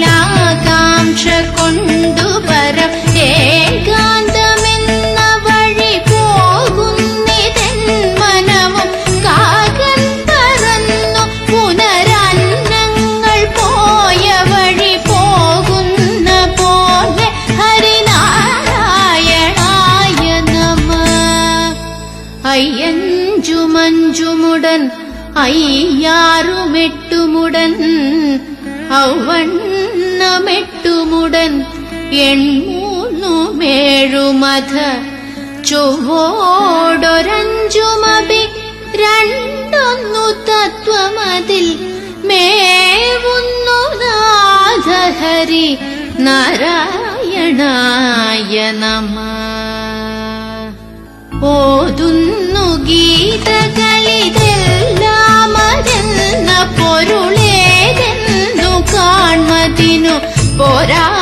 ഏകാന്തയോഗികളിലാകാംക്ഷ കൊണ്ടുപരം ഏകാന്തമെന്ന വഴി പോകുന്നിതൻ മനവും കാകൻ പറന്നു. പുനരന്നങ്ങൾ പോയ വഴി പോകുന്ന പോലെ ഹരിനാരായണായ നമ. അയ്യഞ്ചുമഞ്ചുമുടൻ അയ്യാറുമെട്ടുമുടൻ ഔവണ്ണമെട്ടുമുടൻ എൺമൂന്നുമേഴുമധ ചൊവ്വോടൊരഞ്ചുമപി രണ്ടൊന്നു തത്വമതിൽ മേവുന്നു നാഥഹരി നാരായണായ നമ ഓതുന്നു ഗീതകളിതെല്ലാമരെന്ന latino por.